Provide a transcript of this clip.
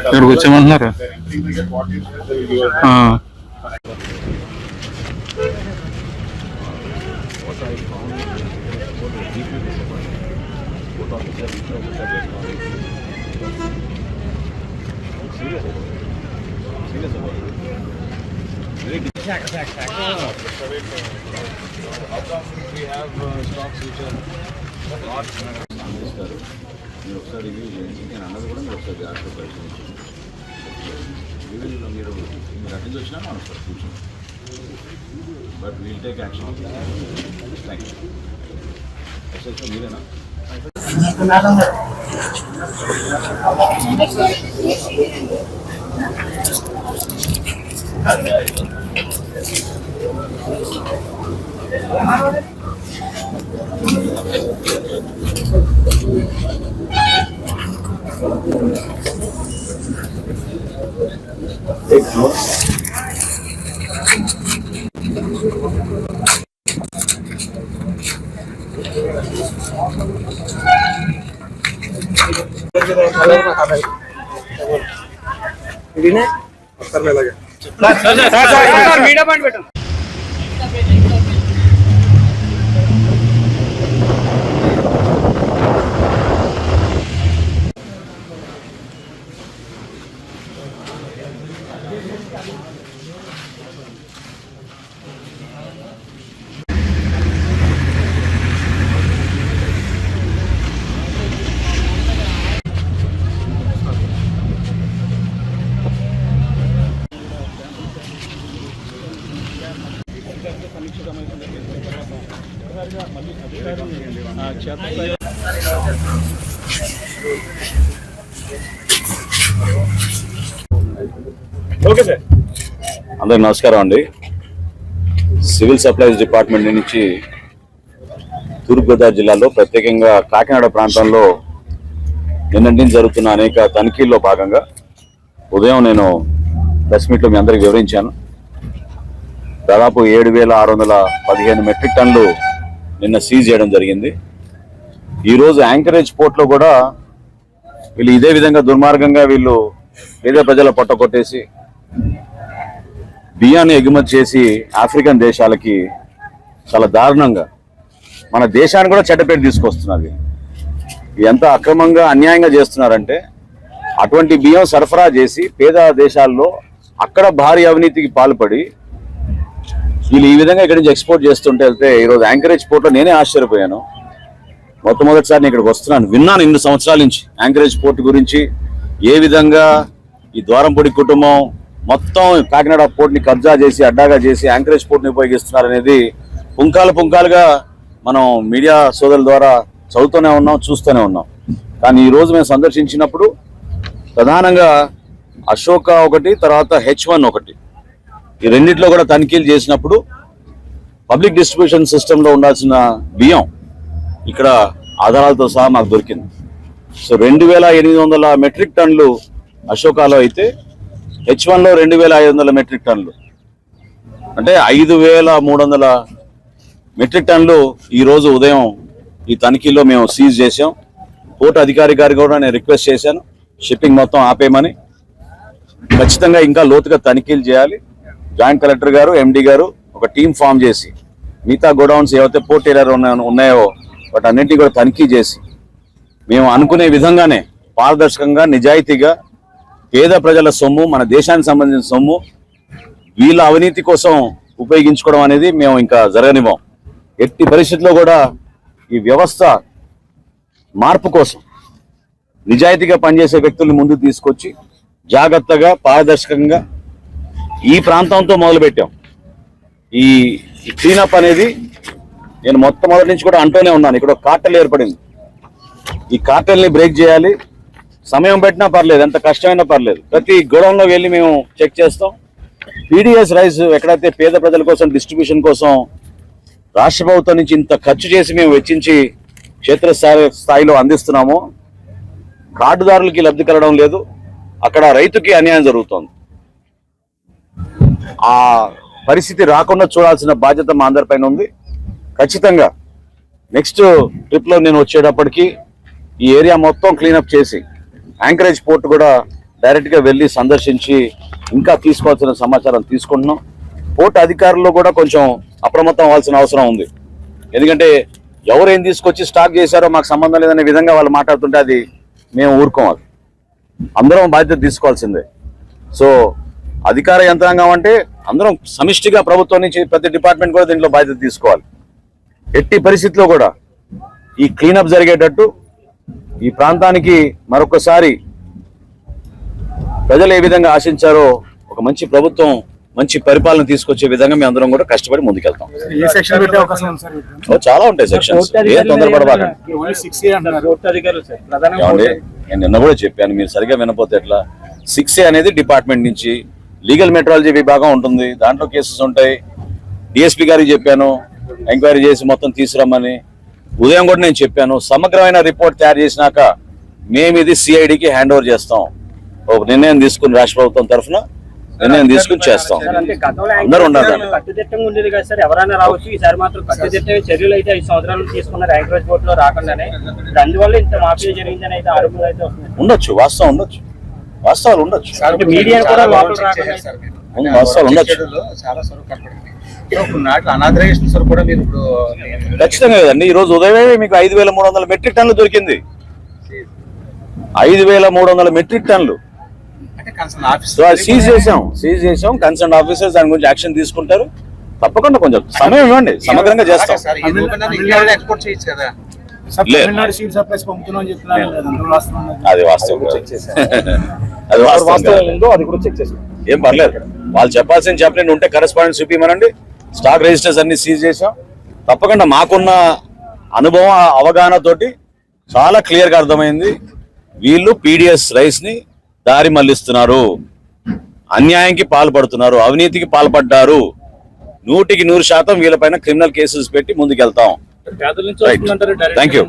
ఇక్కడికి వచ్చేయమంటున్నారు They're entering the gate, what is it, they will give us. ఆ. we have uh, stocks which are not అందిస్తారు మీరు ఒకసారి review చేయండి నేను అన్నది కూడా మీరు ఒకసారి జాగ్రత్త పరిశీలించండి రివ్యూలో మీరు మీరు అటెండ్ వచ్చినా మనం ఒకసారి కూర్చోండి but we'll take action thank you SS మీరేనా Thank ఇదినే అక్కర్లే లాగా సార్ సార్ మీడియా పాయింట్ పెట్టండి చేత అందరికి నమస్కారం అండి. సివిల్ సప్లైస్ డిపార్ట్మెంట్ నుంచి తూర్పుగోదావరి జిల్లాలో ప్రత్యేకంగా కాకినాడ ప్రాంతంలో నిన్నటి జరుగుతున్న అనేక తనిఖీల్లో భాగంగా ఉదయం నేను ప్రెస్ మీట్లో మీ అందరికి వివరించాను. దాదాపు ఏడు వేల ఆరు వందల పదిహేను మెట్రిక్ టన్లు నిన్న సీజ్ చేయడం జరిగింది. ఈరోజు యాంకరేజ్ పోర్ట్లో కూడా వీళ్ళు ఇదే విధంగా దుర్మార్గంగా వీళ్ళు పేద ప్రజల పొట్ట కొట్టేసి బియ్యాన్ని ఎగుమతి చేసి ఆఫ్రికన్ దేశాలకి చాలా దారుణంగా మన దేశాన్ని కూడా చెడ్డపేట తీసుకొస్తున్నది ఎంత అక్రమంగా అన్యాయంగా చేస్తున్నారంటే అటువంటి బియ్యం సరఫరా చేసి పేద దేశాల్లో అక్కడ భారీ అవినీతికి పాల్పడి వీళ్ళు ఈ విధంగా ఇక్కడి నుంచి ఎక్స్పోర్ట్ చేస్తుంటే వెళ్తే ఈరోజు యాంకరేజ్ పోర్ట్లో నేనే ఆశ్చర్యపోయాను. మొట్టమొదటిసారి నేను ఇక్కడికి వస్తున్నాను విన్నాను ఇన్ని సంవత్సరాల నుంచి యాంకరేజ్ పోర్ట్ గురించి. ఏ విధంగా ఈ ద్వారంపొడి కుటుంబం మొత్తం కాకినాడ పోర్ట్ని కబ్జా చేసి అడ్డాగా చేసి యాంకరేజ్ పోర్ట్ని ఉపయోగిస్తున్నారనేది పుంకాలు పుంకాలుగా మనం మీడియా సోదరుల ద్వారా చదువుతూనే ఉన్నాం చూస్తూనే ఉన్నాం. కానీ ఈరోజు మేము సందర్శించినప్పుడు ప్రధానంగా అశోక ఒకటి తర్వాత హెచ్ వన్ ఒకటి. ఈ రెండిట్లో కూడా తనిఖీలు చేసినప్పుడు పబ్లిక్ డిస్ట్రిబ్యూషన్ సిస్టంలో ఉండాల్సిన బియ్యం ఇక్కడ ఆధారాలతో సహా మాకు దొరికింది. సో రెండు వేల ఎనిమిది వందల మెట్రిక్ టన్నులు అశోకాలో అయితే హెచ్ వన్లో రెండు వేల ఐదు వందల మెట్రిక్ టన్నులు. అంటే ఐదు వేల మూడు వందల మెట్రిక్ టన్నులు ఈరోజు ఉదయం ఈ తనిఖీలో మేము సీజ్ చేసాం పోర్టు అధికారి గారికి కూడా నేను రిక్వెస్ట్ చేశాను. షిప్పింగ్ మొత్తం ఆపేయమని. ఖచ్చితంగా ఇంకా లోతుగా తనిఖీలు చేయాలి. జాయింట్ కలెక్టర్ గారు ఎండి గారు ఒక టీం ఫామ్ చేసి మిగతా గోడౌన్స్ ఏవైతే పోర్ట్ ఏరియా ఉన్నాయో వాటి అన్నింటినీ కూడా తనిఖీ చేసి మేము అనుకునే విధంగానే పారదర్శకంగా నిజాయితీగా పేద ప్రజల సొమ్ము మన దేశానికి సంబంధించిన సొమ్ము వీళ్ళ అవినీతి కోసం ఉపయోగించుకోవడం అనేది మేము ఇంకా జరగనివ్వం. ఎట్టి పరిస్థితుల్లో కూడా ఈ వ్యవస్థ మార్పు కోసం నిజాయితీగా పనిచేసే వ్యక్తుల్ని ముందుకు తీసుకొచ్చి జాగ్రత్తగా పారదర్శకంగా ఈ ప్రాంతంతో మొదలుపెట్టాం. ఈ క్లీనప్ అనేది నేను మొట్టమొదటి నుంచి కూడా అంటూనే ఉన్నాను. ఇక్కడ ఒక ఏర్పడింది. ఈ కార్టెల్ని బ్రేక్ చేయాలి. సమయం పెట్టినా పర్లేదు ఎంత కష్టమైనా పర్లేదు. ప్రతి గోడౌన్లో వెళ్ళి మేము చెక్ చేస్తాం. పీడిఎస్ రైస్ ఎక్కడైతే పేద ప్రజల కోసం డిస్ట్రిబ్యూషన్ కోసం రాష్ట్ర ప్రభుత్వం నుంచి ఇంత ఖర్చు చేసి మేము వెచ్చించి క్షేత్రస్థాయి స్థాయిలో అందిస్తున్నామో కార్డుదారులకి లబ్ధి కలగడం లేదు. అక్కడ రైతుకి అన్యాయం జరుగుతోంది. ఆ పరిస్థితి రాకుండా చూడాల్సిన బాధ్యత మా అందరిపైన ఉంది. ఖచ్చితంగా నెక్స్ట్ ట్రిప్లో నేను వచ్చేటప్పటికి ఈ ఏరియా మొత్తం క్లీనప్ చేసి యాంకరేజ్ పోర్ట్ కూడా డైరెక్ట్గా వెళ్ళి సందర్శించి ఇంకా తీసుకోవాల్సిన సమాచారం తీసుకుంటున్నాం. పోర్ట్ అధికారులు కూడా కొంచెం అప్రమత్తం అవ్వాల్సిన అవసరం ఉంది. ఎందుకంటే ఎవరు ఏం తీసుకొచ్చి స్టాక్ చేశారో మాకు సంబంధం లేదనే విధంగా వాళ్ళు మాట్లాడుతుంటే అది మేము ఊరుకోవాలి అందరం బాధ్యత తీసుకోవాల్సిందే. సో అధికార యంత్రాంగం అంటే అందరం సమిష్టిగా ప్రభుత్వం నుంచి ప్రతి డిపార్ట్మెంట్ కూడా దీంట్లో బాధ్యత తీసుకోవాలి. ఎట్టి పరిస్థితిలో కూడా ఈ క్లీనప్ జరిగేటట్టు ఈ ప్రాంతానికి మరొకసారి ప్రజలు ఏ విధంగా ఆశించారో ఒక మంచి ప్రభుత్వం మంచి పరిపాలన తీసుకొచ్చే విధంగా మేము అందరం కూడా కష్టపడి ముందుకెళ్తాం. ఏ సెక్షన్ పెట్టే అవకాశం ఉంది సార్ వీటిలో? ఓ, చాలా ఉంటాయి సెక్షన్స్ ఏ తొందరపడబాకండి. నేను నిన్న కూడా చెప్పాను మీరు సరిగా వినపోతే ఎట్లా? సిక్స్ ఏ అనేది డిపార్ట్మెంట్ నుంచి లీగల్ మెట్రాలజీ విభాగం ఉంటుంది దాంట్లో కేసెస్ ఉంటాయి. డిఎస్పీ గారికి చెప్పాను ఎంక్వైరీ చేసి మొత్తం తీసుకురమ్మని. ఉదయం కూడా నేను చెప్పాను సమగ్రమైన రిపోర్ట్ తయారు చేసినాక మేము ఇది సిఐడికి హ్యాండ్ ఓవర్ చేస్తాం. ఒక నిర్ణయం తీసుకుని రాష్ట్ర ప్రభుత్వం తరఫున నిర్ణయం తీసుకుని చేస్తాం. అందరూ ఉండాలి. ఉండొచ్చు వాస్తవం ఉండొచ్చు. వాస్తవాలు ఉండొచ్చు. అంటే మీడియా కూడా లోపల రాకుండా ఉంది, వాస్తవాలు ఉండొచ్చు. చాలా సరుకు కనపడింది. సో కొన్ని నాట్లు అనాథరైజేషన్ సరుకు కూడా మీరు ఇప్పుడు ఖచ్చితంగా కదండి ఈ రోజు ఉదయమే మీకు ఐదు వేల మూడు వందల మెట్రిక్ టన్నులు దొరికింది. ఐదు వేల మూడు వందల మెట్రిక్ అది సీజ్ చేసాం సీజ్ చేసాం కన్సర్న్ ఆఫీసర్స్ దాని గురించి యాక్షన్ తీసుకుంటారు. తప్పకుండా కొంచెం సమయం ఇవ్వండి. సమగ్రంగా చేస్తాం. అది వాస్తవం అది వాస్తవం కాదు. ఉందో అది కూడా చెక్ చేసాం ఏం పర్లేదు. వాళ్ళు చెప్పాల్సిన చెప్పలేని ఉంటే కరెస్పాండెన్స్ చూపించమనండి స్టాక్ రిజిస్టర్స్ అన్ని సీజ్ చేసాం తప్పకుండా మాకున్న అనుభవం అవగాహన తోటి చాలా క్లియర్గా అర్థమైంది. వీళ్ళు పీడిఎస్ రైస్ని దారి మళ్ళిస్తున్నారు అన్యాయంకి పాల్పడుతున్నారు. అవినీతికి పాల్పడ్డారు. నూటికి నూరు శాతం వీళ్ళపైన క్రిమినల్ కేసెస్ పెట్టి ముందుకెళ్తాం. Thank you